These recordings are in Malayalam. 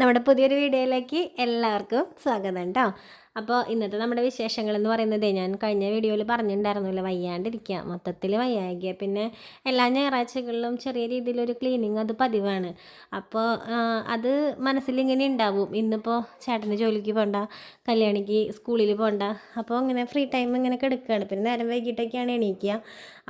നമ്മുടെ പുതിയൊരു വീഡിയോയിലേക്ക് എല്ലാവർക്കും സ്വാഗതം കേട്ടോ അപ്പോൾ ഇന്നത്തെ നമ്മുടെ വിശേഷങ്ങൾ എന്ന് പറയുന്നത് ഞാൻ കഴിഞ്ഞ വീഡിയോയിൽ പറഞ്ഞിട്ടുണ്ടായിരുന്നില്ല വയ്യാണ്ടിരിക്കുക. മൊത്തത്തിൽ വയ്യാകിയ പിന്നെ എല്ലാ ഞായറാഴ്ചകളിലും ചെറിയ രീതിയിലൊരു ക്ലീനിങ് അത് പതിവാണ്. അപ്പോൾ അത് മനസ്സിലിങ്ങനെ ഉണ്ടാവും. ഇന്നിപ്പോൾ ചേട്ടന് ജോലിക്ക് പോകണ്ട കല്യാണിക്ക് സ്കൂളിൽ പോകണ്ട അപ്പോൾ ഇങ്ങനെ ഫ്രീ ടൈം ഇങ്ങനെ കിടക്കുകയാണ് പിന്നെ നേരം വൈകിട്ടൊക്കെയാണ് എണീക്കുക.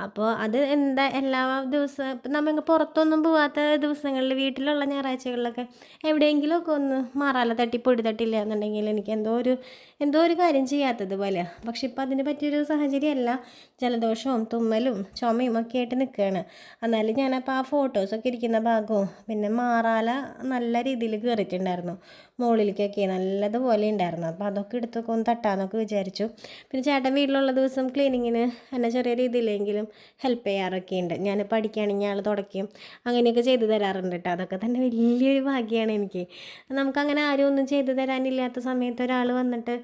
അപ്പോൾ അത് എന്താ എല്ലാ ദിവസവും ഇപ്പം നമ്മൾ പുറത്തൊന്നും പോവാത്ത ദിവസങ്ങളിൽ വീട്ടിലുള്ള ഞായറാഴ്ചകളിലൊക്കെ എവിടെയെങ്കിലുമൊക്കെ ഒന്ന് മാറാല തട്ടി പൊടി തട്ടില്ല എന്നുണ്ടെങ്കിൽ എനിക്ക് എന്തോ ഒരു എന്തോ ഒരു കാര്യം ചെയ്യാത്തത് പോലെ പക്ഷെ ഇപ്പം അതിന് പറ്റിയൊരു സാഹചര്യമല്ല. ജലദോഷവും തുമ്മലും ചുമയും ഒക്കെ ആയിട്ട് നിൽക്കുകയാണ് എന്നാലും ഞാനപ്പോൾ ആ ഫോട്ടോസൊക്കെ ഇരിക്കുന്ന ഭാഗവും പിന്നെ മാറാല നല്ല രീതിയിൽ കയറിയിട്ടുണ്ടായിരുന്നു മുകളിലേക്കൊക്കെ നല്ലതുപോലെ ഉണ്ടായിരുന്നു. അപ്പോൾ അതൊക്കെ എടുത്തൊക്കെ ഒന്ന് തട്ടാന്നൊക്കെ വിചാരിച്ചു. പിന്നെ ചേട്ടൻ വീട്ടിലുള്ള ദിവസം ക്ലീനിങ്ങിന് എന്നെ ചെറിയ രീതിയിലെങ്കിലും ഹെൽപ്പ് ചെയ്യാറൊക്കെ ഉണ്ട്. ഞാൻ പഠിക്കുകയാണെങ്കിൽ ആൾ തുടയ്ക്കും. അങ്ങനെയൊക്കെ ചെയ്തു തരാറുണ്ട് കേട്ടോ അതൊക്കെ തന്നെ വലിയൊരു ഭാഗ്യമാണ് എനിക്ക്. നമുക്കങ്ങനെ ആരും ഒന്നും ചെയ്തു തരാനില്ലാത്ത സമയത്ത് ഒരാൾ വന്നിട്ട്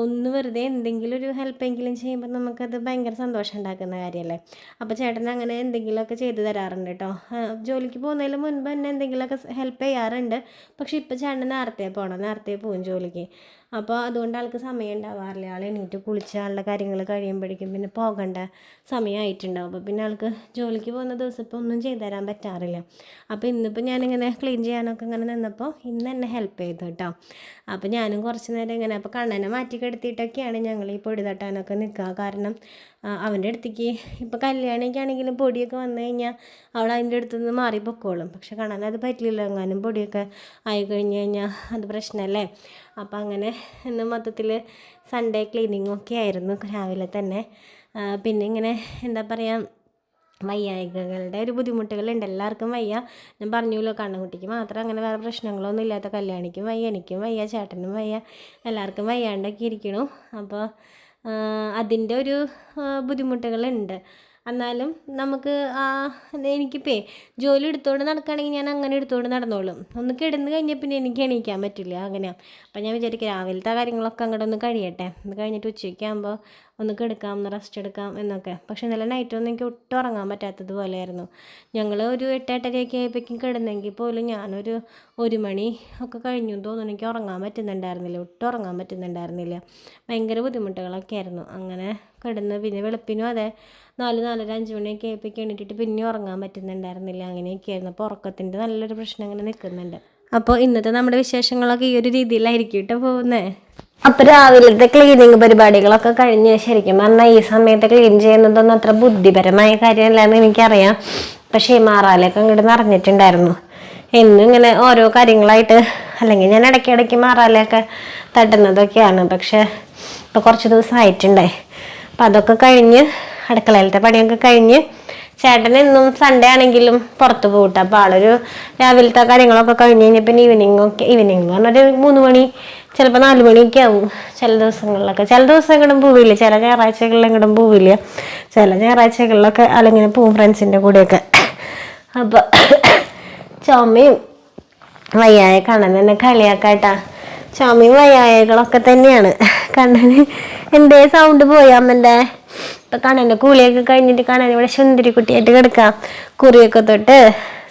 ഒന്ന് വെറുതെ എന്തെങ്കിലും ഒരു ഹെൽപ്പെങ്കിലും ചെയ്യുമ്പോൾ നമുക്കത് ഭയങ്കര സന്തോഷം ഉണ്ടാക്കുന്ന കാര്യമല്ലേ അപ്പോൾ ചേട്ടൻ അങ്ങനെ എന്തെങ്കിലുമൊക്കെ ചെയ്ത് തരാറുണ്ട് കേട്ടോ ജോലിക്ക് പോകുന്നതിന് മുൻപ് തന്നെ എന്തെങ്കിലുമൊക്കെ ഹെൽപ്പ് ചെയ്യാറുണ്ട്. പക്ഷെ ഇപ്പോൾ ചേട്ടൻ നേരത്തെ പോകണം നേരത്തെ പോകും ജോലിക്ക്. അപ്പോൾ അതുകൊണ്ട് ആൾക്ക് സമയം ഉണ്ടാവാറില്ല. ആൾ എണീറ്റ് കുളിച്ച് ആളുടെ കാര്യങ്ങൾ കഴിയുമ്പോഴേക്കും പിന്നെ പോകേണ്ട സമയമായിട്ടുണ്ടാവും അപ്പോൾ പിന്നെ ആൾക്ക് ജോലിക്ക് പോകുന്ന ദിവസം ഇപ്പോൾ ഒന്നും ചെയ്തു തരാൻ പറ്റാറില്ല. അപ്പോൾ ഇന്നിപ്പോൾ ഞാനിങ്ങനെ ക്ലീൻ ചെയ്യാനൊക്കെ ഇങ്ങനെ നിന്നപ്പോൾ ഇന്ന് എന്നെ ഹെൽപ്പ് ചെയ്തു കേട്ടോ അപ്പോൾ ഞാനും കുറച്ച് നേരം ഇങ്ങനെ അപ്പോൾ കണ്ണനെ മാറ്റി കിടത്തിയിട്ടൊക്കെയാണ് ഞങ്ങൾ ഈ പൊടി തട്ടാനൊക്കെ നിൽക്കുക. കാരണം അവന്റെ അടുത്തേക്ക് ഇപ്പോൾ കല്യാണിക്ക് ആണെങ്കിലും പൊടിയൊക്കെ വന്നു കഴിഞ്ഞാൽ അവൾ അതിന്റെ അടുത്ത് നിന്ന് മാറി പൊക്കോളും. പക്ഷെ കാണാൻ അത് പറ്റില്ല എങ്ങാനും പൊടിയൊക്കെ ആയി കഴിഞ്ഞ് കഴിഞ്ഞാൽ അത് പ്രശ്നമല്ലേ? അപ്പോൾ അങ്ങനെ ഇന്ന് മൊത്തത്തിൽ സൺഡേ ക്ലീനിങ്ങൊക്കെ ആയിരുന്നു. രാവിലെ തന്നെ. പിന്നെ ഇങ്ങനെ എന്താ പറയുക വയ്യായികകളുടെ ഒരു ബുദ്ധിമുട്ടുകളുണ്ട്. എല്ലാവർക്കും വയ്യ. ഞാൻ പറഞ്ഞല്ലോ കണ്ണുകുട്ടിക്ക് മാത്രം അങ്ങനെ വേറെ പ്രശ്നങ്ങളൊന്നും ഇല്ലാത്ത കല്യാണിക്കും വയ്യ എനിക്കും വയ്യ ചേട്ടനും വയ്യ എല്ലാവർക്കും വയ്യാണ്ടൊക്കെ ഇരിക്കണു. അപ്പോൾ അതിന്റെ ഒരു ബുദ്ധിമുട്ടുകളുണ്ട്. എന്നാലും നമുക്ക് ആ എനിക്കിപ്പേ ജോലി എടുത്തുകൊണ്ട് നടക്കുകയാണെങ്കിൽ ഞാൻ അങ്ങനെ എടുത്തുകൊണ്ട് നടന്നോളും. ഒന്ന് കിടന്ന് കഴിഞ്ഞാൽ പിന്നെ എനിക്ക് എണീക്കാൻ പറ്റില്ല അങ്ങനെയാണ് അപ്പം ഞാൻ വിചാരിക്കും രാവിലത്തെ കാര്യങ്ങളൊക്കെ അങ്ങോട്ടൊന്ന് കഴിയട്ടെ. അത് കഴിഞ്ഞിട്ട് ഉച്ചയ്ക്ക് ആകുമ്പോൾ ഒന്ന് കിടക്കാം ഒന്ന് റെസ്റ്റ് എടുക്കാം എന്നൊക്കെ. പക്ഷേ ഇന്നലെ നൈറ്റ് ഒന്നും എനിക്ക് ഒട്ടും ഉറങ്ങാൻ പറ്റാത്തത് പോലെയായിരുന്നു ഞങ്ങൾ ഒരു എട്ട് എട്ടരയൊക്കെ ആയപ്പോഴേക്കും കിടന്നെങ്കിൽ പോലും ഞാനൊരു ഒരു മണി ഒക്കെ കഴിഞ്ഞു തോന്നുന്നു. എനിക്ക് ഉറങ്ങാൻ പറ്റുന്നുണ്ടായിരുന്നില്ല. ഒട്ടും ഉറങ്ങാൻ പറ്റുന്നുണ്ടായിരുന്നില്ല. ഭയങ്കര ബുദ്ധിമുട്ടുകളൊക്കെ ആയിരുന്നു. അങ്ങനെ കിടന്ന് പിന്നെ വെളുപ്പിനും അതെ നാല് നാലര അഞ്ച് മണിയൊക്കെ ആയപ്പോഴേക്കും എണീറ്റിട്ട് പിന്നെ ഉറങ്ങാൻ പറ്റുന്നുണ്ടായിരുന്നില്ല. അങ്ങനെയൊക്കെ ആയിരുന്നു. അപ്പോൾ ഉറക്കത്തിന്റെ നല്ലൊരു പ്രശ്നം അങ്ങനെ നിൽക്കുന്നുണ്ട്. അപ്പോൾ ഇന്നത്തെ നമ്മുടെ വിശേഷങ്ങളൊക്കെ ഈ ഒരു രീതിയിലായിരിക്കും കേട്ടോ പോകുന്നത്. അപ്പൊ രാവിലത്തെ ക്ലീനിങ് പരിപാടികളൊക്കെ കഴിഞ്ഞ് ശരിക്കും പറഞ്ഞാൽ ഈ സമയത്ത് ക്ലീൻ ചെയ്യുന്നതൊന്നും അത്ര ബുദ്ധിപരമായ കാര്യമല്ല എന്ന് എനിക്കറിയാം. പക്ഷേ മാറാലൊക്കെ അങ്ങോട്ട് നിറഞ്ഞിട്ടുണ്ടായിരുന്നു. എന്നും ഇങ്ങനെ ഓരോ കാര്യങ്ങളായിട്ട് അല്ലെങ്കിൽ ഞാൻ ഇടയ്ക്കിടയ്ക്ക് മാറാലൊക്കെ തട്ടുന്നതൊക്കെയാണ്. പക്ഷെ ഇപ്പോൾ കുറച്ച് ദിവസമായിട്ടുണ്ടായി. അപ്പം അതൊക്കെ കഴിഞ്ഞ് അടുക്കളയിലത്തെ പണിയൊക്കെ കഴിഞ്ഞ് ചേട്ടൻ എന്നും സൺഡേ ആണെങ്കിലും പുറത്ത് പോകട്ടെ അപ്പോൾ ആളൊരു രാവിലത്തെ കാര്യങ്ങളൊക്കെ കഴിഞ്ഞ് കഴിഞ്ഞാൽ പിന്നെ ഈവനിങ് ഒക്കെ ഈവനിങ് പറഞ്ഞൊരു മൂന്ന് മണി ചിലപ്പോൾ നാല് മണിയൊക്കെ ആവും ചില ദിവസങ്ങളിലൊക്കെ. ചില ദിവസം ദിവസങ്ങളും പോവില്ല ചില ഞായറാഴ്ചകളിൽ ഞായറാഴ്ചകളിലെങ്കിലും പോവില്ല. ചില ഞായറാഴ്ചകളിലൊക്കെ ആളിങ്ങനെ പോവും ഫ്രണ്ട്സിന്റെ കൂടെയൊക്കെ. അപ്പോൾ ചുമയും വയ്യായ കണ്ണൻ എന്നെ കളിയാക്കാട്ടാ. ചുമയും വയ്യായകളൊക്കെ തന്നെയാണ്. കണ്ണന് എന്തേ സൗണ്ട് പോയി ഇപ്പം കണ്ണന്റെ കൂലിയൊക്കെ കഴിഞ്ഞിട്ട് കണ്ണൻ ഇവിടെ സുന്ദരിക്കുട്ടിയായിട്ട് കിടക്കാം. കുറിയൊക്കെ തൊട്ട്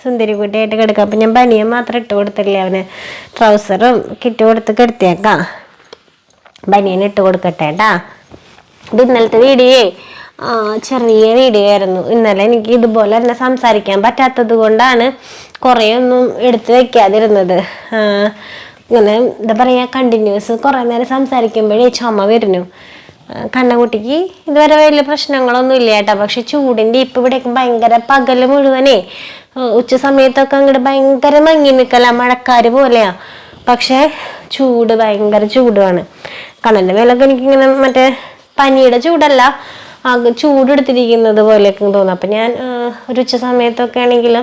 സുന്ദരിക്കുട്ടിയായിട്ട് കിടക്കാം. അപ്പം ഞാൻ ബനിയൻ മാത്രം ഇട്ട് കൊടുത്തില്ലേ അവന്? ട്രൗസറും കിറ്റ് കൊടുത്ത് കിടത്തിയേക്കാം. ബനിയൻ ഇട്ട് കൊടുക്കട്ടെ കേട്ടാ ഇത് ഇന്നലത്തെ വീഡിയോയെ ചെറിയ വീഡിയോ ആയിരുന്നു. ഇന്നലെ എനിക്ക് ഇതുപോലെ തന്നെ സംസാരിക്കാൻ പറ്റാത്തത് കൊണ്ടാണ് കുറേ ഒന്നും എടുത്ത് വെക്കാതിരുന്നത്. ഇങ്ങനെ എന്താ പറയുക കണ്ടിന്യൂസ് കുറേ നേരം സംസാരിക്കുമ്പോഴേ ചുമ വരുന്നു. ആ, കണ്ണൻകുട്ടിക്ക് ഇതുവരെ വലിയ പ്രശ്നങ്ങളൊന്നും ഇല്ല കേട്ടോ പക്ഷെ ചൂടിന്റെ ഇപ്പം ഇവിടെയൊക്കെ ഭയങ്കര പകൽ മുഴുവനേ. ഉച്ച സമയത്തൊക്കെ അങ്ങോട്ട് ഭയങ്കര മങ്ങി നിൽക്കല മഴക്കാര് പോലെയാ. പക്ഷേ ചൂട് ഭയങ്കര ചൂടുമാണ് കണ്ണന്റെ മേലൊക്കെ എനിക്കിങ്ങനെ മറ്റേ പനിയുടെ ചൂടല്ല ചൂടെടുത്തിരിക്കുന്നത് പോലെയൊക്കെ തോന്നും അപ്പം ഞാൻ ഒരു ഉച്ച സമയത്തൊക്കെ ആണെങ്കിൽ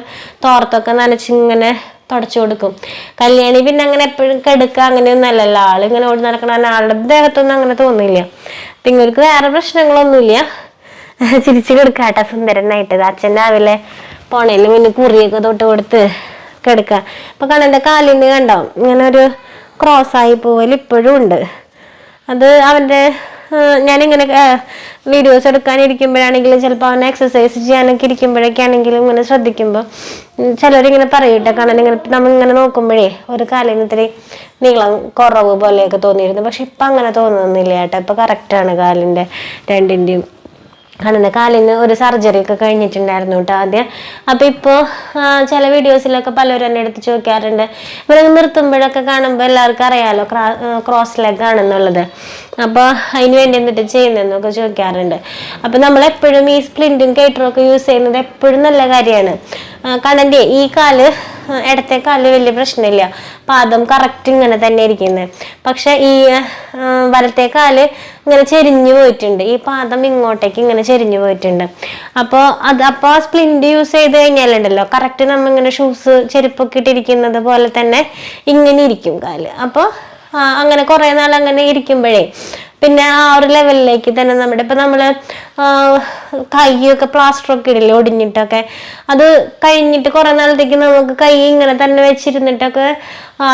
തോർത്തൊക്കെ നനച്ചിങ്ങനെ തുടച്ചു കൊടുക്കും. കല്യാണി പിന്നെ അങ്ങനെ എപ്പോഴും കെടുക്കുക അങ്ങനെയൊന്നും അല്ലല്ലോ. ആളിങ്ങനെ ഓടി നടക്കണ ആളുടെ ദേഹത്തൊന്നും അങ്ങനെ തോന്നില്ല അപ്പം ഇങ്ങൾക്ക് വേറെ പ്രശ്നങ്ങളൊന്നുമില്ല. ചിരിച്ചു കൊടുക്കാട്ടെ സുന്ദരനായിട്ട് അച്ഛൻ രാവിലെ പോണേൽ പിന്നെ കുറിയൊക്കെ തൊട്ട് കൊടുത്ത് കിടക്കുക ഇപ്പൊ കണ്ണന്റെ കാലിന് കണ്ടോ? ഇങ്ങനെ ഒരു ക്രോസ് ആയി പോവൽ ഇപ്പോഴും ഉണ്ട്. അത് അവന്റെ ഞാനിങ്ങനെ വീഡിയോസ് എടുക്കാനിരിക്കുമ്പോഴാണെങ്കിലും ചിലപ്പോൾ അവനെ എക്സസൈസ് ചെയ്യാനൊക്കെ ഇരിക്കുമ്പോഴൊക്കെ ആണെങ്കിലും ഇങ്ങനെ ശ്രദ്ധിക്കുമ്പോൾ ചിലരിങ്ങനെ പറയട്ടെ കാണാൻ ഇങ്ങനെ നമ്മളിങ്ങനെ നോക്കുമ്പോഴേ ഒരു കാലം ഇത്തിരി നീളം കുറവ് പോലെയൊക്കെ തോന്നിയിരുന്നു. പക്ഷെ ഇപ്പം അങ്ങനെ തോന്നുന്നില്ല കേട്ടോ. ഇപ്പം കറക്റ്റാണ് കാലിന്റെ രണ്ടിന്റെയും കണ്ണിന്റെ കാലിന് ഒരു സർജറി ഒക്കെ കഴിഞ്ഞിട്ടുണ്ടായിരുന്നു കേട്ടോ ആദ്യം. അപ്പോൾ ഇപ്പോൾ ചില വീഡിയോസിലൊക്കെ പലരും എന്നെ എടുത്ത് ചോദിക്കാറുണ്ട്. ഇവരെ നിർത്തുമ്പോഴൊക്കെ കാണുമ്പോൾ എല്ലാവർക്കും അറിയാലോ ക്രോസ് ലെഗ് ആണെന്നുള്ളത്. അപ്പോൾ അതിന് വേണ്ടി എന്നിട്ട് ചെയ്യുന്നതെന്നൊക്കെ ചോദിക്കാറുണ്ട്. അപ്പോൾ നമ്മൾ എപ്പോഴും ഈ സ്പ്ലിന്റും കേറ്ററും ഒക്കെ യൂസ് ചെയ്യുന്നത് എപ്പോഴും നല്ല കാര്യമാണ്. കണ്ണന്റെ ഈ കാൽ ഇടത്തെ കാൽ വലിയ പ്രശ്നമില്ല. പാദം കറക്റ്റ് ഇങ്ങനെ തന്നെ ഇരിക്കുന്നത് പക്ഷെ ഈ വലത്തെ കാൽ ഇങ്ങനെ ചെരിഞ്ഞു പോയിട്ടുണ്ട്. ഈ പാദം ഇങ്ങോട്ടേക്ക് ഇങ്ങനെ ചെരിഞ്ഞു പോയിട്ടുണ്ട്. അപ്പോൾ അത് അപ്പോൾ സ്പ്ലിന്റ് യൂസ് ചെയ്ത് കഴിഞ്ഞാലുണ്ടല്ലോ കറക്റ്റ് നമ്മ ഇങ്ങനെ ഷൂസ് ചെരുപ്പൊക്കെ ഇട്ടിരിക്കുന്നത് പോലെ തന്നെ ഇങ്ങനെ ഇരിക്കും കാൽ. അപ്പോൾ അങ്ങനെ കുറേ നാൾ അങ്ങനെ ഇരിക്കുമ്പോഴേ പിന്നെ ആ ഒരു ലെവലിലേക്ക് തന്നെ നമ്മുടെ ഇപ്പം നമ്മൾ കൈയൊക്കെ പ്ലാസ്റ്റർ ഒക്കെ ഇടില്ലേ ഒടിഞ്ഞിട്ടൊക്കെ. അത് കഴിഞ്ഞിട്ട് കുറേ നാളത്തേക്ക് നമുക്ക് കൈ ഇങ്ങനെ തന്നെ വെച്ചിരുന്നിട്ടൊക്കെ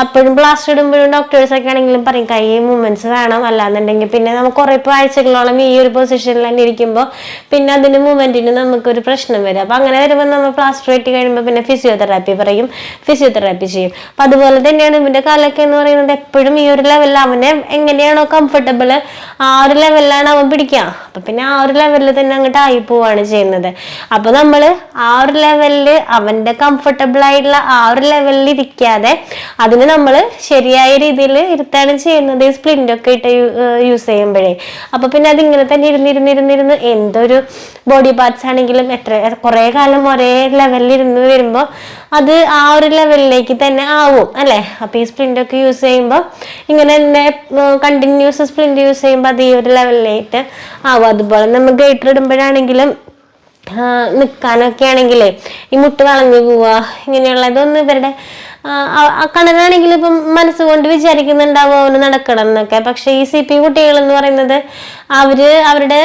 അപ്പോഴും പ്ലാസ്റ്റർ ഇടുമ്പോഴും ഡോക്ടേഴ്സൊക്കെ ആണെങ്കിലും പറയും കൈ മൂവ്മെന്റ്സ് വേണം അല്ലാന്നുണ്ടെങ്കിൽ പിന്നെ നമുക്ക് കുറേ ഇപ്പോൾ ആഴ്ചകളോളം ഈ ഒരു പൊസിഷനിൽ തന്നെ ഇരിക്കുമ്പോൾ പിന്നെ അതിന് മൂവ്മെന്റിന് നമുക്കൊരു പ്രശ്നം വരും. അപ്പം അങ്ങനെ വരുമ്പോൾ നമ്മൾ പ്ലാസ്റ്റർ വെട്ടി കഴിയുമ്പോൾ പിന്നെ ഫിസിയോതെറാപ്പി പറയും ഫിസിയോതെറാപ്പി ചെയ്യും. അപ്പം അതുപോലെ തന്നെയാണ് ഇവന്റെ കാലൊക്കെ എന്ന് പറയുന്നത് എപ്പോഴും ഈ ഒരു ലെവലിൽ അവനെ എങ്ങനെയാണോ കംഫർട്ടബിൾ ആ ഒരു ലെവലിലാണ് അവൻ പിടിക്കുക. അപ്പം പിന്നെ ആ ഒരു ലെവലിൽ തന്നെ അങ്ങോട്ട് ആയി പോവാണ് ചെയ്യുന്നത്. അപ്പോൾ നമ്മൾ ആ ഒരു ലെവലിൽ അവന്റെ കംഫർട്ടബിൾ ആയിട്ടുള്ള ആ ഒരു ലെവലിൽ ഇരിക്കാതെ അതിന് നമ്മൾ ശരിയായ രീതിയിൽ ഇരുത്താണ് ചെയ്യുന്നത് ഈ സ്പ്ലിന്റ് ഒക്കെ ഇട്ട് യൂസ് ചെയ്യുമ്പോഴേ. അപ്പോൾ പിന്നെ അതിങ്ങനെ തന്നെ ഇരുന്നിരുന്നിരുന്നിരുന്ന് എന്തൊരു ബോഡി പാർട്സ് ആണെങ്കിലും എത്ര കുറേ കാലം ഒരേ ലെവലിൽ ഇരുന്ന് വരുമ്പോൾ അത് ആ ഒരു ലെവലിലേക്ക് തന്നെ ആവും അല്ലേ? അപ്പോൾ ഈ സ്പ്ലിന്റ് ഒക്കെ യൂസ് ചെയ്യുമ്പോൾ ഇങ്ങനെ തന്നെ കണ്ടിന്യൂസ് സ്പ്രിന്റ് യൂസ് ചെയ്യുമ്പോൾ അത് ഈ ഒരു ലെവലിലേക്ക് ആവും. അതുപോലെ നമ്മൾ ഗൈറ്റർ ഇടുമ്പോഴാണെങ്കിലും നിൽക്കാനൊക്കെ ആണെങ്കിലേ ഈ മുട്ട് വളഞ്ഞു പോവുക ഇങ്ങനെയുള്ള ഇതൊന്നും ഇവരുടെ കണ്ണനാണെങ്കിൽ ഇപ്പം മനസ്സുകൊണ്ട് വിചാരിക്കുന്നുണ്ടാവും അവന് നടക്കണം എന്നൊക്കെ. പക്ഷെ ഈ സി പി കുട്ടികൾ എന്ന് പറയുന്നത് അവർ അവരുടെ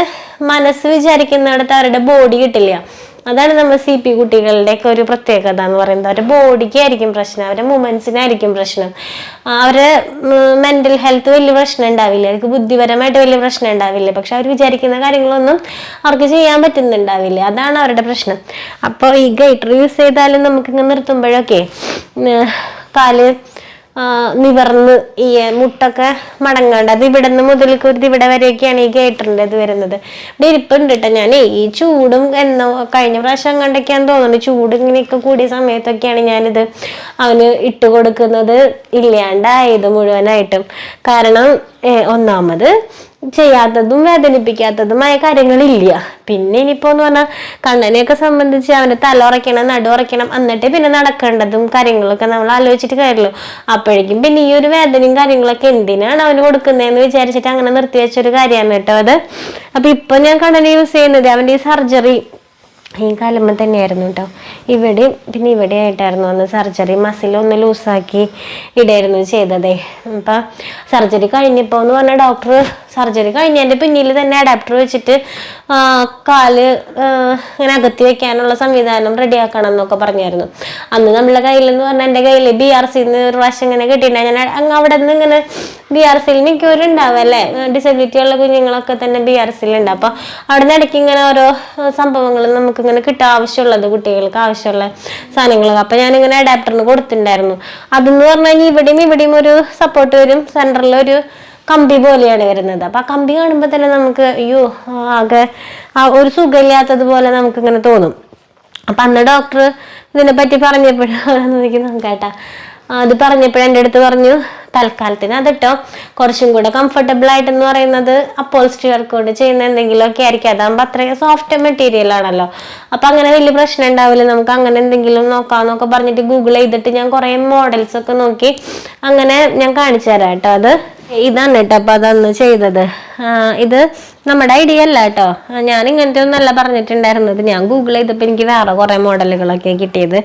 മനസ്സ് വിചാരിക്കുന്നിടത്ത് അവരുടെ ബോഡി കിട്ടില്ല. അതാണ് നമ്മൾ സി പി കുട്ടികളുടെയൊക്കെ ഒരു പ്രത്യേകത എന്ന് പറയുന്നത്. അവരുടെ ബോഡിക്ക് ആയിരിക്കും പ്രശ്നം അവരുടെ മുമെൻസിനായിരിക്കും പ്രശ്നം. അവരെ മെന്റൽ ഹെൽത്ത് വലിയ പ്രശ്നം ഉണ്ടാവില്ല. അവർക്ക് ബുദ്ധിപരമായിട്ട് വലിയ പ്രശ്നം ഉണ്ടാവില്ല. പക്ഷെ അവർ വിചാരിക്കുന്ന കാര്യങ്ങളൊന്നും അവർക്ക് ചെയ്യാൻ പറ്റുന്നുണ്ടാവില്ല. അതാണ് അവരുടെ പ്രശ്നം. അപ്പോൾ ഈ ഗൈറ്റർ യൂസ് ചെയ്താലും നമുക്കിങ്ങനെ നിർത്തുമ്പോഴൊക്കെ കാൽ നിവർന്ന് ഈ മുട്ടൊക്കെ മടങ്ങാണ്ട് അത് ഇവിടെ നിന്ന് മുതൽക്ക് ഒരു ഇവിടെ വരെയൊക്കെയാണ് ഈ ഗേറ്ററിന്റെ ഇത് വരുന്നത്. ഇവിടെ ഇരിപ്പുണ്ട് കേട്ടോ ഞാൻ ഈ ചൂടും എന്നോ കഴിഞ്ഞ പ്രാവശ്യം കണ്ടൊക്കെയാന്ന് തോന്നുന്നു. ചൂട് ഇങ്ങനെയൊക്കെ കൂടിയ സമയത്തൊക്കെയാണ് ഞാനിത് അവന് ഇട്ട് കൊടുക്കുന്നത്. ഇല്ലാണ്ടായത് മുഴുവനായിട്ടും. കാരണം ഒന്നാമത് ചെയ്യാത്തതും വേദനിപ്പിക്കാത്തതുമായ കാര്യങ്ങളില്ല. പിന്നെ ഇനിയിപ്പോ എന്ന് പറഞ്ഞാൽ കണ്ണനെയൊക്കെ സംബന്ധിച്ച് അവന് തല ഉറയ്ക്കണം നടു ഉറയ്ക്കണം എന്നിട്ട് പിന്നെ നടക്കേണ്ടതും കാര്യങ്ങളൊക്കെ നമ്മൾ ആലോചിച്ചിട്ട് കാര്യമല്ലോ അപ്പോഴേക്കും പിന്നെ ഈ ഒരു വേദനയും കാര്യങ്ങളൊക്കെ എന്തിനാണ് അവന് കൊടുക്കുന്നതെന്ന് വിചാരിച്ചിട്ട് അങ്ങനെ നിർത്തി നിർത്തിവെച്ചൊരു കാര്യമാണ് കേട്ടോ അത്. അപ്പൊ ഇപ്പൊ ഞാൻ കണ്ണനെ യൂസ് ചെയ്യുന്നത് അവന്റെ ഈ സർജറി ഈ കാലമ്മ തന്നെയായിരുന്നു കേട്ടോ ഇവിടെയും പിന്നെ ഇവിടെ ആയിട്ടായിരുന്നു അന്ന് സർജറി മസിലൊന്ന് ലൂസാക്കി ഇടായിരുന്നു ചെയ്തതേ. അപ്പം സർജറി കഴിഞ്ഞപ്പോൾ എന്ന് പറഞ്ഞാൽ ഡോക്ടർ സർജറി കഴിഞ്ഞതിന്റെ പിന്നിൽ തന്നെ അഡാപ്റ്റർ വെച്ചിട്ട് കാൽ ഇങ്ങനെ അകത്തി വെക്കാനുള്ള സംവിധാനം റെഡിയാക്കണം എന്നൊക്കെ പറഞ്ഞായിരുന്നു. അന്ന് നമ്മളെ കയ്യിലെന്ന് പറഞ്ഞാൽ എന്റെ കയ്യിൽ ബി ആർ സിന്ന് ഒരു പ്രാവശ്യം ഇങ്ങനെ കിട്ടിയിട്ടുണ്ടായി ഞാൻ അവിടെ നിന്ന് ഇങ്ങനെ ബി ആർ സിയിൽ മിക്കവരും ഉണ്ടാവും അല്ലേ? ഡിസബിലിറ്റി ഉള്ള കുഞ്ഞുങ്ങളൊക്കെ തന്നെ ബി ആർ സിയിൽ അപ്പം അവിടെ നിന്ന് ഇടയ്ക്ക് ഇങ്ങനെ ഓരോ സംഭവങ്ങൾ നമുക്ക് ഇങ്ങനെ കിട്ടാൻ ആവശ്യമുള്ളത് കുട്ടികൾക്ക് ആവശ്യമുള്ള സാധനങ്ങളൊക്കെ. അപ്പം ഞാനിങ്ങനെ അഡാപ്റ്ററിന് കൊടുത്തിട്ടുണ്ടായിരുന്നു. അതെന്ന് പറഞ്ഞു കഴിഞ്ഞാൽ ഇവിടെയും ഇവിടെയും ഒരു സപ്പോർട്ട് വരും. സെന്ററിൽ ഒരു കമ്പി പോലെയാണ് വരുന്നത്. അപ്പം ആ കമ്പി കാണുമ്പോൾ തന്നെ നമുക്ക് അയ്യോ ആകെ ഒരു സുഖമില്ലാത്തതുപോലെ നമുക്ക് ഇങ്ങനെ തോന്നും. അപ്പം അന്ന് ഡോക്ടർ ഇതിനെപ്പറ്റി പറഞ്ഞപ്പോഴാണ് പറഞ്ഞപ്പോഴാണ് കേട്ടാ അത് പറഞ്ഞപ്പോൾ എന്റെ അടുത്ത് പറഞ്ഞു തൽക്കാലത്തിന് അതിട്ടോ. കുറച്ചും കൂടെ കംഫർട്ടബിൾ ആയിട്ടെന്ന് പറയുന്നത് അപ്പോൾസ്ട്രി കൊണ്ട് ചെയ്യുന്ന എന്തെങ്കിലുമൊക്കെ ആയിരിക്കും. അതാകുമ്പോൾ അത്രയും സോഫ്റ്റ് മെറ്റീരിയൽ ആണല്ലോ. അപ്പം അങ്ങനെ വലിയ പ്രശ്നം ഉണ്ടാവില്ല. നമുക്ക് അങ്ങനെ എന്തെങ്കിലും നോക്കാമെന്നൊക്കെ പറഞ്ഞിട്ട് ഗൂഗിൾ ചെയ്തിട്ട് ഞാൻ കുറേ മോഡൽസ് ഒക്കെ നോക്കി. അങ്ങനെ ഞാൻ കാണിച്ചു തരാം കേട്ടോ അത്. ഇതാണ് കേട്ടോ അപ്പൊ അതന്ന് ചെയ്തത്. ഇത് നമ്മുടെ ഐഡിയ അല്ല കേട്ടോ. ഞാൻ ഇങ്ങനത്തെ ഒന്നല്ല പറഞ്ഞിട്ടുണ്ടായിരുന്നത്. ഞാൻ ഗൂഗിൾ ചെയ്തപ്പോൾ എനിക്ക് വേറെ കുറേ മോഡലുകളൊക്കെ കിട്ടിയത്.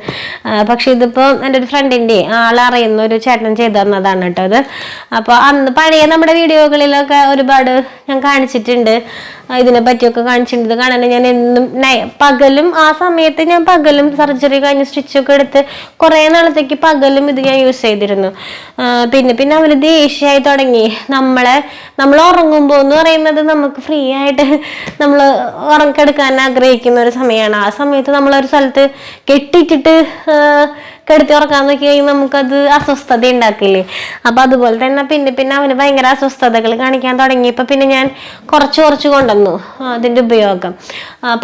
പക്ഷെ ഇതിപ്പോൾ എന്റെ ഒരു ഫ്രണ്ടിന്റെ ആളറിയുന്ന ഒരു ചേട്ടൻ ചെയ്തു തന്നതാണ് കേട്ടോ അത് അപ്പോൾ അന്ന് പഴയ നമ്മുടെ വീഡിയോകളിലൊക്കെ ഒരുപാട് ഞാൻ കാണിച്ചിട്ടുണ്ട്. ഇതിനെ പറ്റിയൊക്കെ കാണിച്ചിട്ടുണ്ട്. കാണാൻ ഞാൻ എന്നും പകലും ആ സമയത്ത് ഞാൻ പകലും സർജറി കഴിഞ്ഞ് സ്റ്റിച്ചൊക്കെ എടുത്ത് കുറേ നാളത്തേക്ക് പകലും ഇത് ഞാൻ യൂസ് ചെയ്തിരുന്നു. പിന്നെ പിന്നെ അവർ ദേഷ്യമായി തുടങ്ങി. നമ്മളെ നമ്മൾ ഉറങ്ങുമ്പോൾ എന്ന് പറയുന്നത് നമുക്ക് ഫ്രീ ആയിട്ട് നമ്മൾ ഉറക്കെടുക്കാൻ ആഗ്രഹിക്കുന്ന ഒരു സമയമാണ്. ആ സമയത്ത് നമ്മളൊരു സ്ഥലത്ത് കെട്ടിയിട്ടിട്ട് കിടത്തി ഉറക്കാൻ നോക്കി കഴിഞ്ഞാൽ നമുക്കത് അസ്വസ്ഥത ഉണ്ടാക്കില്ലേ അപ്പൊ അതുപോലെ തന്നെ പിന്നെ പിന്നെ അവന് ഭയങ്കര അസ്വസ്ഥതകൾ കാണിക്കാൻ തുടങ്ങിയപ്പോൾ പിന്നെ ഞാൻ കുറച്ച് കുറച്ച് കൊണ്ടുവന്നു അതിന്റെ ഉപയോഗം.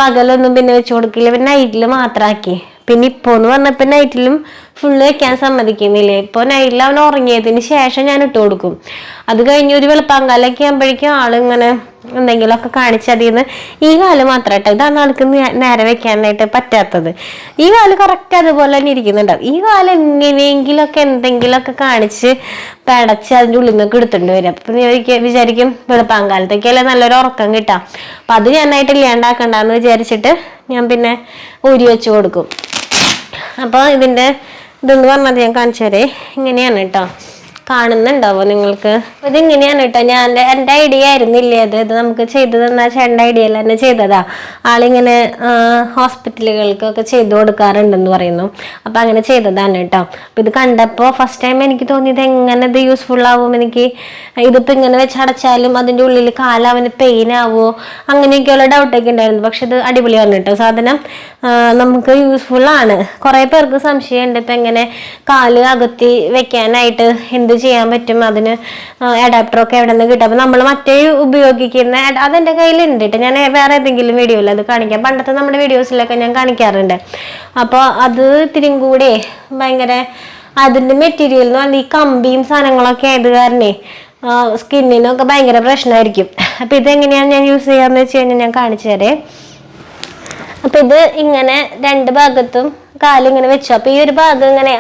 പകലൊന്നും പിന്നെ വെച്ച് കൊടുക്കില്ല. പിന്നെ നൈറ്റിൽ മാത്രമാക്കി പിന്നെ ഇപ്പോൾ എന്ന് പറഞ്ഞപ്പോൾ നൈറ്റിലും ഫുള്ള് വെക്കാൻ സമ്മതിക്കുന്നില്ലേ? ഇപ്പോൾ നൈറ്റിൽ അവൻ ഉറങ്ങിയതിന് ശേഷം ഞാൻ ഇട്ട് കൊടുക്കും. അത് കഴിഞ്ഞ് ഒരു വെളുപ്പാങ്കാലൊക്കെ ആകുമ്പോഴേക്കും ആളിങ്ങനെ എന്തെങ്കിലുമൊക്കെ കാണിച്ച് അതിൽ നിന്ന് ഈ കാൽ മാത്രം കേട്ടോ ഇതാണ് ആൾക്ക് നേരെ വെക്കാനായിട്ട് പറ്റാത്തത്. ഈ കാൽ കറക്റ്റ് അതുപോലെ തന്നെ ഇരിക്കുന്നുണ്ടാവും ഈ കാൽ എങ്ങനെയെങ്കിലുമൊക്കെ എന്തെങ്കിലുമൊക്കെ കാണിച്ച് പടച്ച് അതിന്റെ ഉള്ളിൽ നിന്നൊക്കെ എടുത്തിട്ട് വരും. അപ്പം വിചാരിക്കും ഒരിക്കൽ വിചാരിക്കും വെളുപ്പാങ്കാലത്തേക്കല്ലേ നല്ലൊരു ഉറക്കം കിട്ടാം. അപ്പം അത് ഞാനായിട്ട് ഇല്ലാണ്ടാക്കണ്ടെന്ന് വിചാരിച്ചിട്ട് ഞാൻ പിന്നെ ഊരി വെച്ച് കൊടുക്കും. അപ്പോൾ ഇതിന്റെ ഇതെന്ന് പറഞ്ഞത് ഞാൻ കാണിച്ചു തരേ. ഇങ്ങനെയാണ് കേട്ടോ. കാണുന്നുണ്ടാവോ നിങ്ങൾക്ക്? ഇതിങ്ങനെയാണ് കേട്ടോ ഞാൻ എന്റെ ഐഡിയ ആയിരുന്നില്ലേ അത്? ഇത് നമുക്ക് ചെയ്തു തന്ന ഐഡിയ അല്ല തന്നെ ചെയ്തതാ. ആളിങ്ങനെ ഹോസ്പിറ്റലുകൾക്കൊക്കെ ചെയ്തു കൊടുക്കാറുണ്ടെന്ന് പറയുന്നു. അപ്പം അങ്ങനെ ചെയ്തതാണ് കേട്ടോ അപ്പം ഇത് കണ്ടപ്പോൾ ഫസ്റ്റ് ടൈം എനിക്ക് തോന്നിയത് എങ്ങനെ ഇത് യൂസ്ഫുൾ ആവും? എനിക്ക് ഇതിപ്പോൾ ഇങ്ങനെ വെച്ച് അടച്ചാലും അതിന്റെ ഉള്ളിൽ കാലാവിന് പെയിൻ ആവുമോ അങ്ങനെയൊക്കെയുള്ള ഡൗട്ടൊക്കെ ഉണ്ടായിരുന്നു. പക്ഷെ ഇത് അടിപൊളിയാണ് കേട്ടോ സാധനം നമുക്ക് യൂസ്ഫുൾ ആണ്. കുറേ പേർക്ക് സംശയമുണ്ട്. ഇപ്പം എങ്ങനെ കാൽ അകത്തി വെക്കാനായിട്ട് എന്ത് ചെയ്യാൻ പറ്റും അതിന് അഡാപ്റ്ററൊക്കെ എവിടെ നിന്ന് കിട്ടും. അപ്പം നമ്മൾ മറ്റേ ഉപയോഗിക്കുന്ന അതെന്റെ കയ്യിലുണ്ട് കേട്ടോ ഞാൻ വേറെ ഏതെങ്കിലും വീഡിയോയിൽ അത് കാണിക്കാം. പണ്ടത്തെ നമ്മുടെ വീഡിയോസിലൊക്കെ ഞാൻ കാണിക്കാറുണ്ട്. അപ്പോൾ അത് ഇത്തിരിയും കൂടെ ഭയങ്കര അതിന്റെ മെറ്റീരിയൽ എന്ന് പറഞ്ഞാൽ ഈ കമ്പിയും സാധനങ്ങളൊക്കെ ആയത് കാരണേ സ്കിന്നിനൊക്കെ ഭയങ്കര പ്രശ്നമായിരിക്കും അപ്പം ഇതെങ്ങനെയാണ് ഞാൻ യൂസ് ചെയ്യാന്ന് വെച്ച് കഴിഞ്ഞാൽ ഞാൻ കാണിച്ചു തരേ. അപ്പൊ ഇത് ഇങ്ങനെ രണ്ട് ഭാഗത്തും കാലിങ്ങനെ വെച്ചു. അപ്പൊ ഈ ഒരു ഭാഗം ഇങ്ങനെ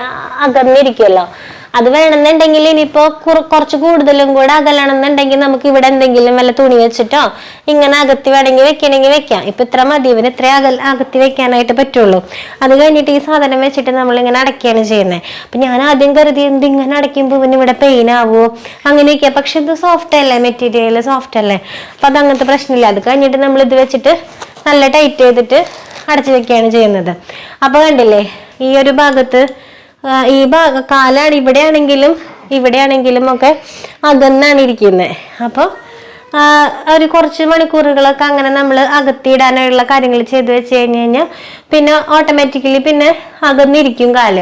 അകന്നിരിക്കുമല്ലോ അത് വേണമെന്നുണ്ടെങ്കിൽ ഇനിയിപ്പോ കുറ- കുറച്ച് കൂടുതലും കൂടെ അകലണമെന്നുണ്ടെങ്കിൽ നമുക്ക് ഇവിടെ എന്തെങ്കിലും വല്ല തുണി വെച്ചിട്ടോ ഇങ്ങനെ അകത്തി വേണമെങ്കിൽ വെക്കണമെങ്കിൽ വെക്കാം. ഇപ്പൊ ഇത്ര മതി ഇവന് ഇത്ര അകൽ അകത്തി വെക്കാനായിട്ട് പറ്റുള്ളൂ. അത് കഴിഞ്ഞിട്ട് ഈ സാധനം വെച്ചിട്ട് നമ്മൾ ഇങ്ങനെ അടയ്ക്കുകയാണ് ചെയ്യുന്നത് അപ്പൊ ഞാൻ ആദ്യം കരുതി എന്ത് ഇങ്ങനെ അടയ്ക്കുമ്പോൾ ഇവന് ഇവിടെ പെയിൻ ആവുമോ അങ്ങനെയൊക്കെയാ പക്ഷെ ഇത് സോഫ്റ്റ് അല്ലേ? മെറ്റീരിയൽ സോഫ്റ്റ് അല്ലേ? അപ്പൊ അത് അങ്ങനത്തെ പ്രശ്നമില്ല. അത് കഴിഞ്ഞിട്ട് നമ്മൾ ഇത് വെച്ചിട്ട് നല്ല ടൈറ്റ് ചെയ്തിട്ട് അടച്ചു വെക്കുകയാണ് ചെയ്യുന്നത്. അപ്പോൾ കണ്ടില്ലേ? ഈ ഒരു ഭാഗത്ത് ഈ ഭാഗ കാലാണ് ഇവിടെയാണെങ്കിലും ഇവിടെയാണെങ്കിലും ഒക്കെ അകന്നാണ് ഇരിക്കുന്നത് അപ്പോൾ ഒരു കുറച്ച് മണിക്കൂറുകളൊക്കെ അങ്ങനെ നമ്മൾ അകത്തിയിടാനുള്ള കാര്യങ്ങൾ ചെയ്ത് വെച്ച് കഴിഞ്ഞ് കഴിഞ്ഞാൽ പിന്നെ ഓട്ടോമാറ്റിക്കലി പിന്നെ അകന്നിരിക്കും കാൽ.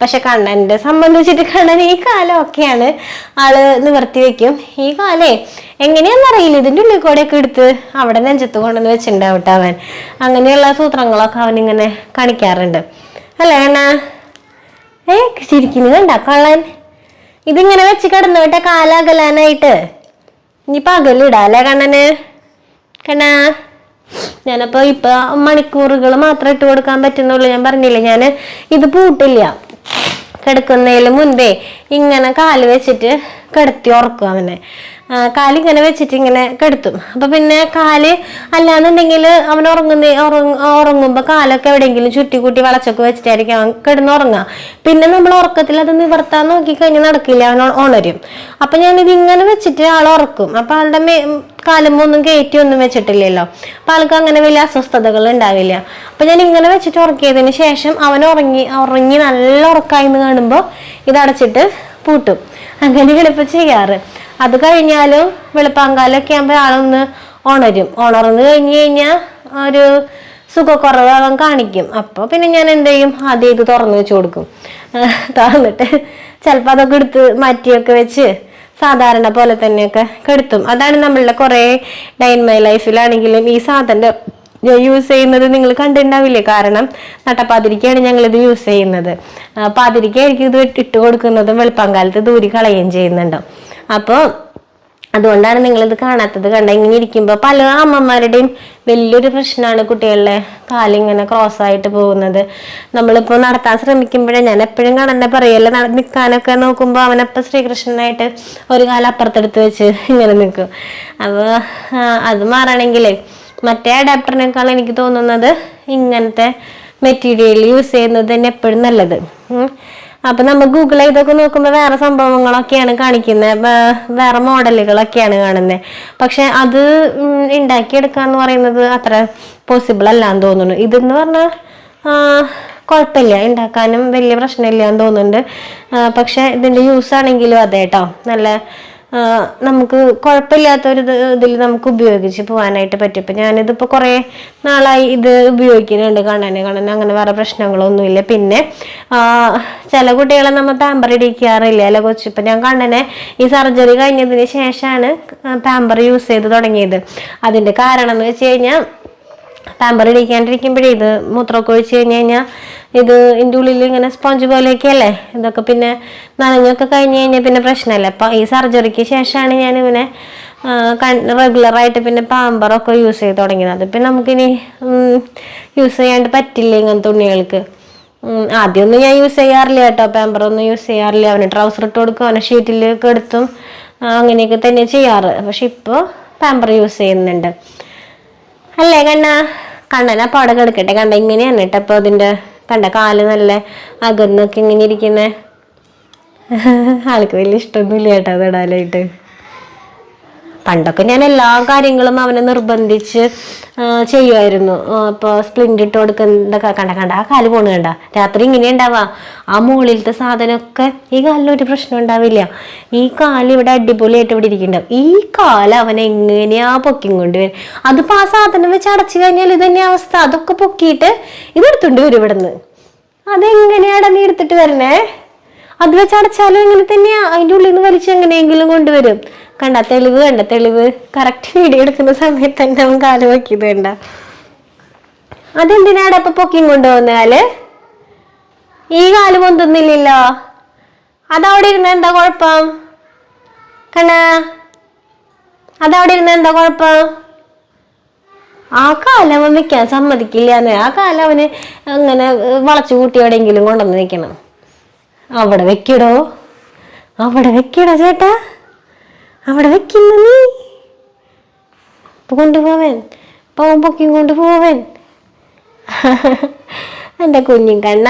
പക്ഷെ കണ്ണന്റെ സംബന്ധിച്ചിട്ട് കണ്ണൻ ഈ കാലം ഒക്കെയാണ് ആൾ നിവർത്തി വെക്കും. ഈ കാലേ എങ്ങനെയാണെന്നറിയില്ല ഇതിന്റെ ഉള്ളിൽ കൂടെയൊക്കെ എടുത്ത് അവിടെ നെഞ്ചത്ത് കൊണ്ടുവന്ന് വെച്ചിട്ടുണ്ടാവട്ടെ അവൻ. അങ്ങനെയുള്ള സൂത്രങ്ങളൊക്കെ അവനിങ്ങനെ കാണിക്കാറുണ്ട്. അല്ലേ കണ്ണാ ഏ ശരിക്കും കണ്ട കള്ളൻ? ഇതിങ്ങനെ വെച്ച് കിടന്നു കേട്ട കാലകലാനായിട്ട്. ഇനി പകലിടാ അല്ലേ കണ്ണന്? കണ്ണാ ഞാനപ്പോ ഇപ്പൊ മണിക്കൂറുകൾ മാത്രം ഇട്ട് കൊടുക്കാൻ പറ്റുന്നുള്ളൂ. ഞാൻ പറഞ്ഞില്ലേ ഞാൻ ഇത് പൂട്ടില്ല. കിടക്കുന്നതിന് മുൻപേ ഇങ്ങനെ കാൽ വെച്ചിട്ട് കിടത്തി ഉറക്കും അവനെ. കാൽ ഇങ്ങനെ വെച്ചിട്ട് ഇങ്ങനെ കെടുത്തും. അപ്പൊ പിന്നെ കാൽ അല്ലാന്നുണ്ടെങ്കിൽ അവൻ ഉറങ്ങുന്ന ഉറങ്ങുമ്പോ കാലൊക്കെ എവിടെയെങ്കിലും ചുറ്റി കൂട്ടി വളച്ചൊക്കെ വെച്ചിട്ടായിരിക്കും അവൻ കിടന്നുറങ്ങുക പിന്നെ നമ്മൾ ഉറക്കത്തിൽ അത് നിവർത്താൻ നോക്കി കഴിഞ്ഞാൽ നടക്കില്ല അവൻ ഉണരും. അപ്പൊ ഞാനിത് ഇങ്ങനെ വെച്ചിട്ട് ആൾ ഉറക്കും. അപ്പൊ ആളുടെ മേ കാലുമ്പോ ഒന്നും കയറ്റി ഒന്നും വെച്ചിട്ടില്ലല്ലോ. അപ്പൊ ആൾക്ക് അങ്ങനെ വലിയ അസ്വസ്ഥതകൾ ഉണ്ടാവില്ല. അപ്പൊ ഞാൻ ഇങ്ങനെ വെച്ചിട്ട് ഉറക്കിയതിന് ശേഷം അവൻ ഉറങ്ങി ഉറങ്ങി നല്ല ഉറക്കായി എന്ന് കാണുമ്പോൾ ഇത് അടച്ചിട്ട് പൂട്ടും. അങ്ങനെയാണ് എളുപ്പം ചെയ്യാറ്. അത് കഴിഞ്ഞാലും വെളുപ്പാങ്കാലൊക്കെ ആകുമ്പോൾ ആളൊന്ന് ഉണരും. ഉണർന്ന് കഴിഞ്ഞ് കഴിഞ്ഞാൽ ഒരു സുഖക്കുറവ് അവൻ കാണിക്കും. അപ്പോൾ പിന്നെ ഞാൻ എന്ത് ചെയ്യും ആദ്യം ഇത് തുറന്നു വെച്ച് കൊടുക്കും. തുറന്നിട്ട് ചിലപ്പോൾ അതൊക്കെ എടുത്ത് മാറ്റിയൊക്കെ വെച്ച് സാധാരണ പോലെ തന്നെയൊക്കെ കെടുത്തും. അതാണ് നമ്മളുടെ കുറേ ഡൈൻ മൈ ലൈഫിലാണെങ്കിലും ഈ സാധനം യൂസ് ചെയ്യുന്നത് നിങ്ങൾ കണ്ടിട്ടുണ്ടാവില്ലേ? കാരണം നട്ടപ്പാതിരിക്കാണ് ഞങ്ങളിത് യൂസ് ചെയ്യുന്നത്. പാതിരിക്കായിരിക്കും ഇത് ഇട്ട് കൊടുക്കുന്നതും വെളുപ്പാങ്കാലത്ത് ദൂരി കളയുകയും ചെയ്യുന്നുണ്ടാവും അപ്പോൾ അതുകൊണ്ടാണ് നിങ്ങളിത് കാണാത്തത് കണ്ട. ഇങ്ങനെ ഇരിക്കുമ്പോൾ പല അമ്മമാരുടെയും വലിയൊരു പ്രശ്നമാണ് കുട്ടികളുടെ കാലിങ്ങനെ ക്രോസ് ആയിട്ട് പോകുന്നത്. നമ്മളിപ്പോൾ നടത്താൻ ശ്രമിക്കുമ്പോഴേ ഞാൻ എപ്പോഴും കാണന്നെ പറയല്ല നിൽക്കാനൊക്കെ നോക്കുമ്പോൾ അവനപ്പം ശ്രീകൃഷ്ണനായിട്ട് ഒരു കാലം അപ്പുറത്തെടുത്ത് വെച്ച് ഇങ്ങനെ നിൽക്കും അപ്പോൾ അത് മാറണമെങ്കിലേ മറ്റേ അഡാപ്റ്ററിനേക്കാൾ എനിക്ക് തോന്നുന്നത് ഇങ്ങനത്തെ മെറ്റീരിയൽ യൂസ് ചെയ്യുന്നത് തന്നെ എപ്പോഴും നല്ലത്. അപ്പൊ നമ്മൾ ഗൂഗിൾ ചെയ്തൊക്കെ നോക്കുമ്പോൾ വേറെ സംഭവങ്ങളൊക്കെയാണ് കാണിക്കുന്നത് വേറെ മോഡലുകളൊക്കെയാണ് കാണുന്നത് പക്ഷെ അത് ഉണ്ടാക്കിയെടുക്കുക എന്ന് പറയുന്നത് അത്ര പോസിബിൾ അല്ല എന്ന് തോന്നുന്നു. ഇതെന്ന് പറഞ്ഞാൽ കുഴപ്പമില്ല ഉണ്ടാക്കാനും വലിയ പ്രശ്നമില്ല എന്ന് തോന്നുന്നുണ്ട് പക്ഷെ ഇതിന്റെ യൂസ് ആണെങ്കിലും അതേട്ടോ നല്ല ആ, കുഴപ്പമില്ലാത്ത ഒരു ഇതിൽ നമുക്ക് ഉപയോഗിച്ച് പോകാനായിട്ട് പറ്റും. ഇപ്പം ഞാനിതിപ്പോൾ കുറേ നാളായി ഇത് ഉപയോഗിക്കുന്നുണ്ട് കണ്ണനെ. കണ്ണന് അങ്ങനെ വേറെ പ്രശ്നങ്ങളൊന്നുമില്ല. പിന്നെ ചില കുട്ടികളെ നമ്മൾ പാമ്പർ ഇടിക്കാറില്ല. അല്ല കൊച്ചു ഇപ്പം ഞാൻ കണ്ണനെ ഈ സർജറി കഴിഞ്ഞതിന് ശേഷമാണ് പാമ്പർ യൂസ് ചെയ്ത് തുടങ്ങിയത്. അതിന്റെ കാരണം എന്ന് വെച്ച് കഴിഞ്ഞാൽ പാമ്പർ ഇടിക്കാണ്ടിരിക്കുമ്പോഴേ ഇത് മൂത്രമൊക്കെ ഒഴിച്ച് കഴിഞ്ഞ് കഴിഞ്ഞാൽ ഇത് ഇതിന്റെ ഉള്ളിൽ ഇങ്ങനെ സ്പോഞ്ച് പോലെയൊക്കെ അല്ലേ ഇതൊക്കെ പിന്നെ നനഞ്ഞൊക്കെ കഴിഞ്ഞ് കഴിഞ്ഞാൽ പിന്നെ പ്രശ്നമല്ല? അപ്പം ഈ സർജറിക്ക് ശേഷമാണ് ഞാൻ ഇവനെ റെഗുലറായിട്ട് പിന്നെ പാമ്പറൊക്കെ യൂസ് ചെയ്ത് തുടങ്ങിയത്. പിന്നെ നമുക്കിനി യൂസ് ചെയ്യാണ്ട് പറ്റില്ല ഇങ്ങനത്തെ തുണികൾക്ക്? ആദ്യമൊന്നും ഞാൻ യൂസ് ചെയ്യാറില്ല കേട്ടോ. പാമ്പറൊന്നും യൂസ് ചെയ്യാറില്ല. അവന് ട്രൗസർ ഇട്ട് കൊടുക്കും. അവനെ ഷീറ്റിലൊക്കെ എടുത്തും അങ്ങനെയൊക്കെ തന്നെ ചെയ്യാറ്. പക്ഷെ ഇപ്പോൾ പാമ്പർ യൂസ് ചെയ്യുന്നുണ്ട്. അല്ലേ കണ്ണ? കണ്ണന അപ്പോൾ അവിടെ കിടക്കട്ടെ കണ്ട ഇങ്ങനെയാണ് കേട്ടോ അപ്പോൾ അതിന്റെ കണ്ട? കാൽ നല്ല അകന്നൊക്കെ ഇങ്ങനെ ഇരിക്കുന്നേ. ആൾക്ക് വലിയ ഇഷ്ടമൊന്നുമില്ല കേട്ടോ അത് ഇടാനായിട്ട്. പണ്ടൊക്കെ ഞാൻ എല്ലാ കാര്യങ്ങളും അവനെ നിർബന്ധിച്ച് ചെയ്യുമായിരുന്നു ഇപ്പോൾ സ്പ്ലിന്റ് ഇട്ട് കൊടുക്കുന്നതൊക്കെ കണ്ട കണ്ട ആ കാൽ പോണ കണ്ട. രാത്രി ഇങ്ങനെ ഉണ്ടാവാ. ആ മുകളിലത്തെ സാധനമൊക്കെ ഈ കാലിൽ ഒരു പ്രശ്നം ഉണ്ടാവില്ല. ഈ കാൽ ഇവിടെ അടിപൊളിയായിട്ട് ഇവിടെ ഇരിക്കുന്നുണ്ടാവും ഈ കാൽ അവൻ എങ്ങനെയാ പൊക്കി കൊണ്ടുവരും അതിപ്പോൾ ആ സാധനം വെച്ച് അടച്ചു കഴിഞ്ഞാൽ ഇത് തന്നെ അവസ്ഥ. അതൊക്കെ പൊക്കിയിട്ട് ഇതെടുത്തുണ്ട് വരും ഇവിടെ നിന്ന് അതെങ്ങനെയാടാ നീ എടുത്തിട്ട് വരണേ? അത് വെച്ച് അടച്ചാലും ഇങ്ങനെ തന്നെയാ. അതിന്റെ ഉള്ളിൽ നിന്ന് വലിച്ച് എങ്ങനെയെങ്കിലും കൊണ്ടുവരും. കണ്ട തെളിവ് കണ്ട തെളിവ്. കറക്റ്റ് വീഡിയോ എടുക്കുന്ന സമയത്ത് തന്നെ അവൻ കാൽ വയ്ക്കിയത് കണ്ട. അതെന്തിനാണ് ഇപ്പൊ പൊക്കിയും കൊണ്ടുപോകുന്നാൽ ഈ കാൽ പൊന്തുന്നില്ലല്ലോ. അതവിടെ ഇരുന്ന എന്താ കുഴപ്പം? കണ്ണ അതവിടെ ഇരുന്ന എന്താ കുഴപ്പം? ആ കാലം അവൻ വെക്കാൻ സമ്മതിക്കില്ല ആ കാലം അവന് അങ്ങനെ വളച്ചു കൂട്ടി എവിടെയെങ്കിലും കൊണ്ടുവന്ന് വെക്കണം. അവിടെ വെക്കടോ. അവിടെ വെക്കടോ ചേട്ടാ. അവിടെ വെക്കുന്നു നീ. കൊണ്ടുപോവൻ പാവം പൊക്കിയും കൊണ്ടുപോവൻ. എന്റെ കുഞ്ഞും കണ്ണ.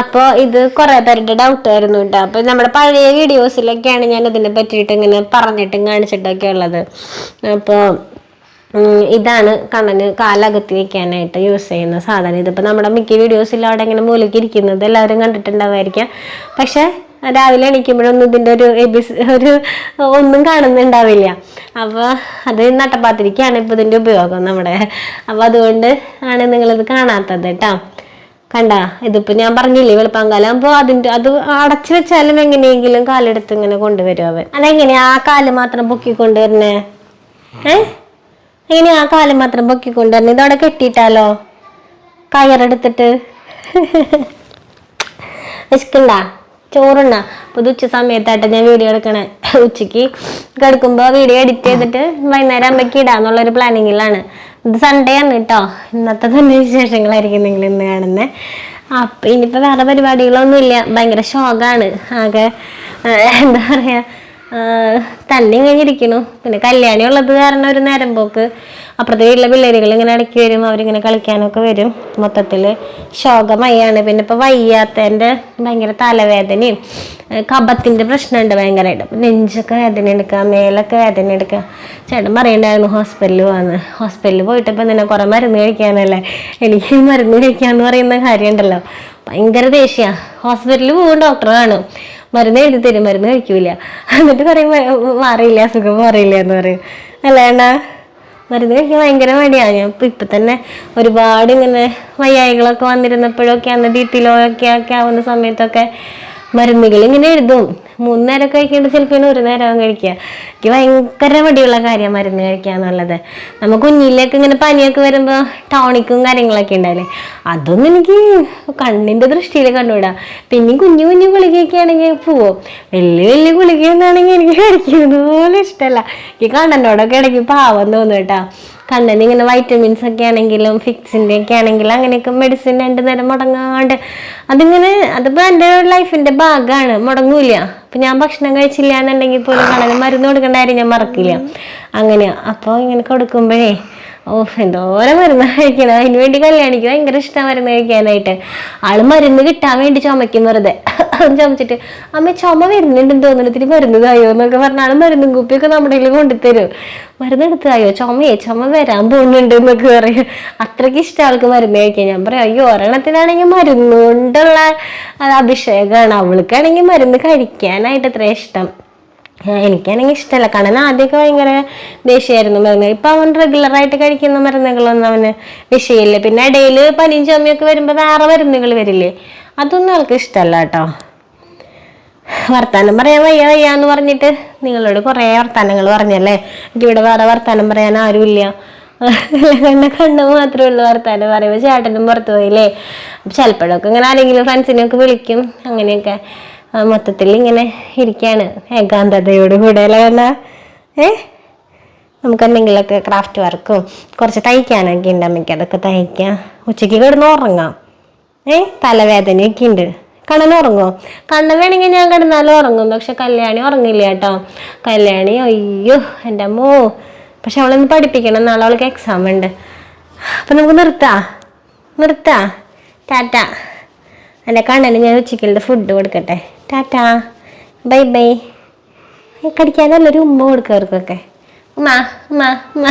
അപ്പോൾ ഇത് കുറേ പേരുടെ ഡൗട്ട് ആയിരുന്നു കേട്ടോ. അപ്പോൾ നമ്മുടെ പഴയ വീഡിയോസിലൊക്കെയാണ് ഞാൻ ഇതിനെ പറ്റിയിട്ട് ഇങ്ങനെ പറഞ്ഞിട്ടും കാണിച്ചിട്ടൊക്കെ ഉള്ളത്. അപ്പോൾ ഇതാണ് കണ്ണന് കാലകത്തി വെക്കാനായിട്ട് യൂസ് ചെയ്യുന്ന സാധനം. ഇതിപ്പോൾ നമ്മുടെ മിക്ക വീഡിയോസിൽ അവിടെ ഇങ്ങനെ മൂലക്കിരിക്കുന്നത് എല്ലാവരും കണ്ടിട്ടുണ്ടാവുമായിരിക്കാം. പക്ഷേ രാവിലെ എണീക്കുമ്പോഴൊന്നും ഇതിന്റെ ഒരു എബിസ് ഒരു ഒന്നും കാണുന്നുണ്ടാവില്ല. അപ്പോൾ അത് നട്ടപ്പാത്തിരിക്കാണ് ഇപ്പോൾ ഇതിന്റെ ഉപയോഗം നമ്മുടെ. അപ്പോൾ അതുകൊണ്ട് ആണ് നിങ്ങളിത് കാണാത്തത് കേട്ടോ. കണ്ട ഇതിപ്പോൾ ഞാൻ പറഞ്ഞില്ലേ വെളുപ്പാങ്കാലം. അപ്പോൾ അതിന്റെ അത് അടച്ചു വെച്ചാലും എങ്ങനെയെങ്കിലും കാലെടുത്ത് ഇങ്ങനെ കൊണ്ടുവരും അവൻ. അതെങ്ങനെയാ ആ കാൽ മാത്രം പൊക്കി കൊണ്ടുവരണേ ഏ? എങ്ങനെയാ ആ കാൽ മാത്രം പൊക്കി കൊണ്ടുവരണേ ഇതവിടെ കെട്ടിയിട്ടാലോ? കയറെടുത്തിട്ട്? വിശക്കണ്ട? ചോറുണ്ണ. അപ്പോൾ ഇത് ഉച്ച സമയത്തായിട്ട് ഞാൻ വീഡിയോ എടുക്കണേ. ഉച്ചയ്ക്ക് കിടക്കുമ്പോൾ വീഡിയോ എഡിറ്റ് ചെയ്തിട്ട് വൈകുന്നേരം അമ്മയ്ക്ക് ഇടാന്നുള്ളൊരു പ്ലാനിങ്ങിലാണ് ഇത് സൺഡേ ആണ് കേട്ടോ ഇന്നത്തെ തന്നെ വിശേഷങ്ങളായിരിക്കും നിങ്ങൾ ഇന്ന് കാണുന്നത് അപ്പം ഇനിയിപ്പോൾ വേറെ പരിപാടികളൊന്നുമില്ല. ഭയങ്കര ഷോക്കാണ് ആകെ എന്താ പറയുക തന്നെ കഴിഞ്ഞിരിക്കണു പിന്നെ കല്യാണി ഉള്ളത് കാരണം ഒരു നേരം പോക്ക്. അപ്പുറത്തെ വീട്ടിലെ പിള്ളേരുകൾ ഇങ്ങനെ ഇടയ്ക്ക് വരും. അവരിങ്ങനെ കളിക്കാനൊക്കെ വരും. മൊത്തത്തിൽ ശോകമയാണ്. പിന്നെ ഇപ്പോൾ വയ്യാത്തതിന്റെ ഭയങ്കര തലവേദനയും കബത്തിന്റെ പ്രശ്നമുണ്ട് ഭയങ്കരമായിട്ട് നെഞ്ചൊക്കെ വേദന എടുക്കുക മേലൊക്കെ വേദന എടുക്കുക. ചേട്ടൻ പറയണ്ടായിരുന്നു ഹോസ്പിറ്റലിൽ പോകാന്ന് ഹോസ്പിറ്റലിൽ പോയിട്ട് ഇപ്പം തന്നെ കുറേ മരുന്ന് കഴിക്കാനല്ലേ? എനിക്ക് മരുന്ന് കഴിക്കാന്ന് പറയുന്ന കാര്യമുണ്ടല്ലോ. ഭയങ്കര ദേഷ്യ. ഹോസ്പിറ്റലിൽ പോകും ഡോക്ടർ കാണും. മരുന്ന് എഴുതി തരും മരുന്ന് കഴിക്കൂല. എന്നിട്ട് പറയും മാറിയില്ല അസുഖം മാറിയില്ല എന്ന് പറയും. അല്ലേണ്ട മരുന്ന് കഴിക്കാൻ ഭയങ്കര മടിയാണ് ഞാൻ ഇപ്പം ഇപ്പം തന്നെ ഒരുപാട് ഇങ്ങനെ വയ്യായികളൊക്കെ വന്നിരുന്നപ്പോഴൊക്കെ അന്ന് ബി പി ലോ ഒക്കെ ആവുന്ന സമയത്തൊക്കെ മരുന്നുകൾ ഇങ്ങനെ എഴുതും. മൂന്ന് നേരം കഴിക്കേണ്ട ചിലപ്പോൾ ഒരു നേരം കഴിക്കുക. എനിക്ക് ഭയങ്കര മടിയുള്ള കാര്യമാണ് മരുന്ന് കഴിക്കുക എന്നുള്ളത് നമ്മൾ കുഞ്ഞിലേക്ക് ഇങ്ങനെ പനിയൊക്കെ വരുമ്പോൾ ടോണിക്കും കാര്യങ്ങളൊക്കെ ഉണ്ടല്ലേ അതൊന്നും എനിക്ക് കണ്ണിന്റെ ദൃഷ്ടിയിൽ കണ്ടുവിടാം പിന്നെ കുഞ്ഞു കുഞ്ഞു ഗുളികയൊക്കെ ആണെങ്കിൽ പോവും? വലിയ വലിയ ഗുളികയെന്നാണെങ്കിൽ എനിക്ക് കഴിക്കുന്നത് പോലെ ഇഷ്ടമല്ല എനിക്ക് കണ്ണനോടൊക്കെ ഇടയ്ക്ക് പാവം തോന്നും കേട്ടോ. കണ്ണിന് ഇങ്ങനെ വൈറ്റമിൻസ് ഒക്കെ ആണെങ്കിലും ഫിക്സിന്റെ ഒക്കെ ആണെങ്കിലും അങ്ങനെയൊക്കെ മെഡിസിൻ രണ്ട് നേരം മുടങ്ങാണ്ട് അതിങ്ങനെ അതിപ്പോൾ എന്റെ ലൈഫിന്റെ ഭാഗമാണ് മുടങ്ങൂല അപ്പം ഞാൻ ഭക്ഷണം കഴിച്ചില്ല എന്നുണ്ടെങ്കിൽ പോലും കണ്ണന് മരുന്ന് കൊടുക്കേണ്ട കാര്യം ഞാൻ മറക്കില്ല. അങ്ങനെയാണ് അപ്പോൾ ഇങ്ങനെ കൊടുക്കുമ്പോഴേ ഓ എന്തോരം മരുന്ന് കഴിക്കണം. അതിന് വേണ്ടി കല്യാണിക്ക് ഭയങ്കര ഇഷ്ടം മരുന്ന് കഴിക്കാനായിട്ട്. ആൾ മരുന്ന് കിട്ടാൻ വേണ്ടി ചുമക്കും വെറുതെ. ചുമച്ചിട്ട് അമ്മ ചുമ വരുന്നുണ്ടെന്ന് തോന്നുന്നു ഇത്തിരി മരുന്നതായോ? എന്നൊക്കെ പറഞ്ഞാലും ആൾ മരുന്നും കുപ്പിയൊക്കെ നമ്മുടെ കയ്യിൽ കൊണ്ടുത്തരും. മരുന്ന് എടുത്തായോ ചുമയെ ചുമ വരാൻ പോകുന്നുണ്ട് എന്നൊക്കെ പറയും. അത്രയ്ക്ക് ഇഷ്ടം ആൾക്ക് മരുന്ന് കഴിക്കാൻ. ഞാൻ പറയാം അയ്യോ ഒരെണ്ണത്തിനാണെങ്കിൽ മരുന്ന് കൊണ്ടുള്ള അത് അഭിഷേകമാണ് അവൾക്കാണെങ്കിൽ മരുന്ന് കഴിക്കാനായിട്ട് അത്ര ഇഷ്ടം. എനിക്കാണെങ്കിൽ ഇഷ്ടമല്ല കാരണം ആദ്യമൊക്കെ ഭയങ്കര ദേഷ്യമായിരുന്നു മരുന്ന്. ഇപ്പൊ അവൻ റെഗുലറായിട്ട് കഴിക്കുന്ന മരുന്നുകളൊന്നും അവന് വിഷയമില്ല. പിന്നെ ഇടയിൽ പനിയും ചുമയൊക്കെ വരുമ്പോൾ വേറെ മരുന്നുകൾ വരില്ലേ? അതൊന്നും ആൾക്ക് ഇഷ്ടമല്ല കേട്ടോ. വർത്താനം പറയാൻ വയ്യ വയ്യ എന്ന് പറഞ്ഞിട്ട് നിങ്ങളോട് കുറേ വർത്താനങ്ങൾ പറഞ്ഞല്ലേ? എനിക്കിവിടെ വേറെ വർത്താനം പറയാൻ ആരുമില്ല. കണ്ണ കണ്ണ് മാത്രമേ ഉള്ളൂ വർത്താനം പറയുമ്പോൾ ചേട്ടനും പുറത്തു പോയില്ലേ? അപ്പം ചിലപ്പോഴൊക്കെ ഇങ്ങനെ ആരെങ്കിലും ഫ്രണ്ട്സിനെയൊക്കെ വിളിക്കും. അങ്ങനെയൊക്കെ. മൊത്തത്തിൽ ഇങ്ങനെ ഇരിക്കുകയാണ് ഏകാന്തതയോട് കൂടെ അല്ലേ കണ്ണ? ഏ? നമുക്ക് എന്തെങ്കിലുമൊക്കെ ക്രാഫ്റ്റ് വർക്കും കുറച്ച് തയ്ക്കാനൊക്കെ ഉണ്ട് അമ്മയ്ക്ക്. അതൊക്കെ തയ്ക്കാം. ഉച്ചയ്ക്ക് കിടന്ന് ഉറങ്ങാം. ഏ? തലവേദനയൊക്കെ ഉണ്ട് കണ്ണൻ ഉറങ്ങുമോ കണ്ണൻ വേണമെങ്കിൽ ഞാൻ കിടന്നാലും ഉറങ്ങും. പക്ഷെ കല്യാണി ഉറങ്ങില്ല കേട്ടോ. കല്യാണി അയ്യോ എന്റെ അമ്മോ. പക്ഷെ അവളൊന്ന് പഠിപ്പിക്കണം. നാളെ അവൾക്ക് എക്സാം ഉണ്ട്. അപ്പം നമുക്ക് നിർത്താ. നിർത്താ. ടാറ്റ. എന്റെ കണ്ണന് ഞാൻ ഉച്ചയ്ക്കുള്ള ഫുഡ് കൊടുക്കട്ടെ. ടാറ്റ. Bye bye. കടിക്കാൻ നല്ലൊരു ഉമ്മ കൊടുക്കുക ഉമ്മ ഉമ്മ ഉമ്മ.